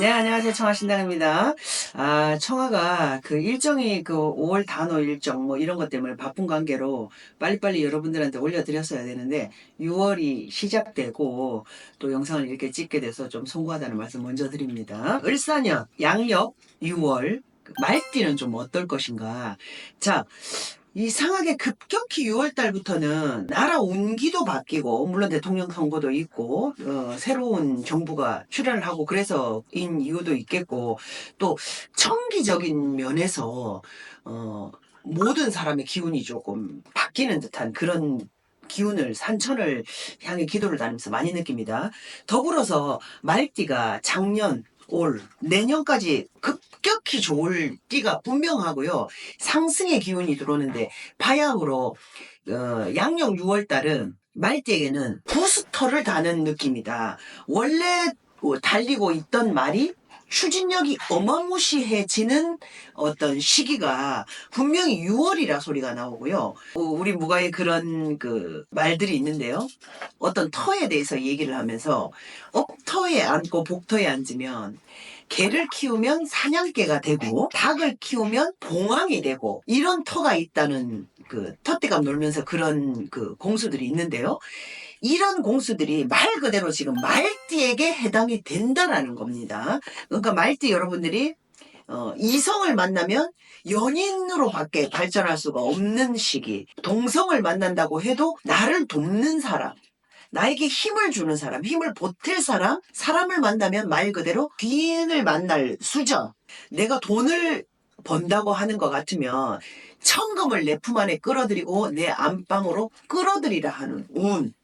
네, 안녕하세요. 청아신당입니다. 아, 청아가 그 일정이 그 5월 단오 일정 뭐 이런 것 때문에 바쁜 관계로 빨리빨리 여러분들한테 올려드렸어야 되는데 6월이 시작되고 또 영상을 이렇게 찍게 돼서 좀 송구하다는 말씀 먼저 드립니다. 을사년, 양력, 6월, 말띠는 좀 어떨 것인가. 자, 이상하게 급격히 6월 달부터는 나라 운기도 바뀌고 물론 대통령 선거도 있고 어, 새로운 정부가 출연을 하고 그래서인 이유도 있겠고 또 청기적인 면에서 어, 모든 사람의 기운이 조금 바뀌는 듯한 그런 기운을 산천을 향해 기도를 다니면서 많이 느낍니다. 더불어서 말띠가 작년 올 내년까지 급격히 좋을 띠가 분명하고요. 상승의 기운이 들어오는데 파약으로 어, 양력 6월 달은 말띠에게는 부스터를 다는 느낌이다. 원래 어, 달리고 있던 말이 추진력이 어마무시해지는 어떤 시기가 분명히 6월이라 소리가 나오고요. 어, 우리 무가에 그런 그 말들이 있는데요. 어떤 터에 대해서 얘기를 하면서 업터에 앉고 복터에 앉으면 개를 키우면 사냥개가 되고 닭을 키우면 봉황이 되고 이런 터가 있다는 그 터대감 놀면서 그런 그 공수들이 있는데요. 이런 공수들이 말 그대로 지금 말띠에게 해당이 된다라는 겁니다. 그러니까 말띠 여러분들이 어, 이성을 만나면 연인으로밖에 발전할 수가 없는 시기. 동성을 만난다고 해도 나를 돕는 사람. 나에게 힘을 주는 사람, 힘을 보탤 사람, 사람을 만나면 말 그대로 귀인을 만날 수저. 내가 돈을 번다고 하는 것 같으면 천금을 내 품 안에 끌어들이고 내 안방으로 끌어들이라 하는 운.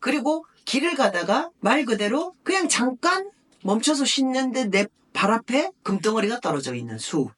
그리고 길을 가다가 말 그대로 그냥 잠깐 멈춰서 쉬는데 내 발 앞에 금덩어리가 떨어져 있는 수.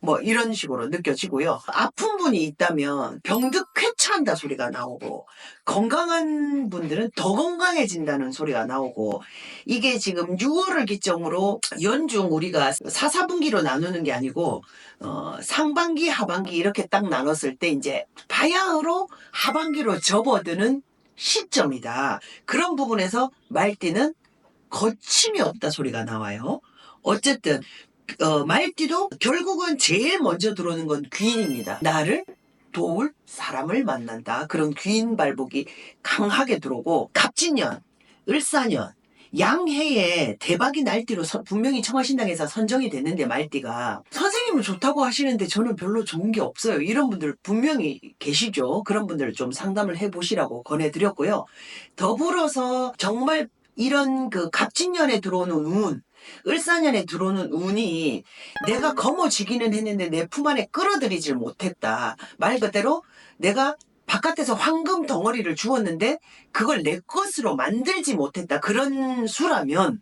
뭐 이런 식으로 느껴지고요. 아픈 분이 있다면 병득 쾌차한다 소리가 나오고 건강한 분들은 더 건강해진다는 소리가 나오고 이게 지금 6월을 기점으로 연중 우리가 4, 4분기로 나누는 게 아니고 어, 상반기, 하반기 이렇게 딱 나눴을 때 이제 바야흐로 하반기로 접어드는 시점이다. 그런 부분에서 말띠는 거침이 없다 소리가 나와요. 어쨌든 어, 말띠도 결국은 제일 먼저 들어오는 건 귀인입니다. 나를 도울 사람을 만난다. 그런 귀인 발복이 강하게 들어오고 갑진년, 을사년, 양해에 대박이 날띠로 서- 분명히 청하신당에서 선정이 됐는데 말띠가 선생님은 좋다고 하시는데 저는 별로 좋은 게 없어요. 이런 분들 분명히 계시죠. 그런 분들 좀 상담을 해보시라고 권해드렸고요. 더불어서 정말 이런 그 갑진년에 들어오는 운, 을사년에 들어오는 운이 내가 거머쥐기는 했는데 내 품 안에 끌어들이질 못했다. 말 그대로 내가 바깥에서 황금 덩어리를 주었는데 그걸 내 것으로 만들지 못했다. 그런 수라면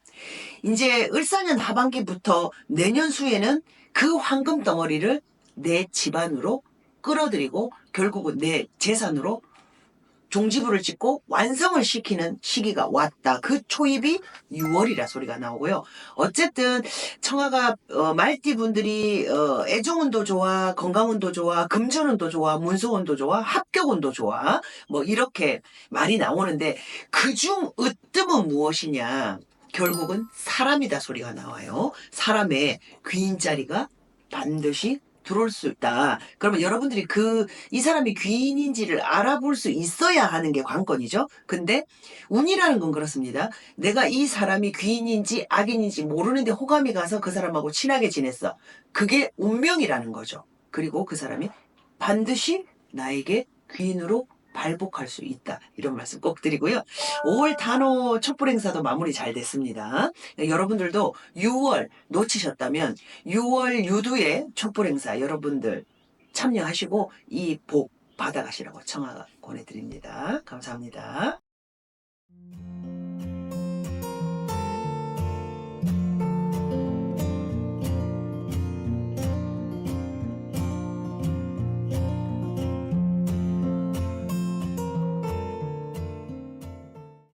이제 을사년 하반기부터 내년 수에는 그 황금 덩어리를 내 집안으로 끌어들이고 결국은 내 재산으로 종지부를 찍고 완성을 시키는 시기가 왔다. 그 초입이 6월이라 소리가 나오고요. 어쨌든 청아가 어, 말띠 분들이 어, 애정운도 좋아, 건강운도 좋아, 금전운도 좋아, 문서운도 좋아, 합격운도 좋아. 뭐 이렇게 말이 나오는데 그중 으뜸은 무엇이냐? 결국은 사람이다 소리가 나와요. 사람의 귀인 자리가 반드시 들어올 수 있다. 그러면 여러분들이 그, 이 사람이 귀인인지를 알아볼 수 있어야 하는 게 관건이죠. 근데, 운이라는 건 그렇습니다. 내가 이 사람이 귀인인지 악인인지 모르는데 호감이 가서 그 사람하고 친하게 지냈어. 그게 운명이라는 거죠. 그리고 그 사람이 반드시 나에게 귀인으로 발복할 수 있다. 이런 말씀 꼭 드리고요. 5월 단오 촛불 행사도 마무리 잘 됐습니다. 여러분들도 6월 놓치셨다면 6월 유두의 촛불 행사 여러분들 참여하시고 이 복 받아가시라고 청하가 권해드립니다. 감사합니다.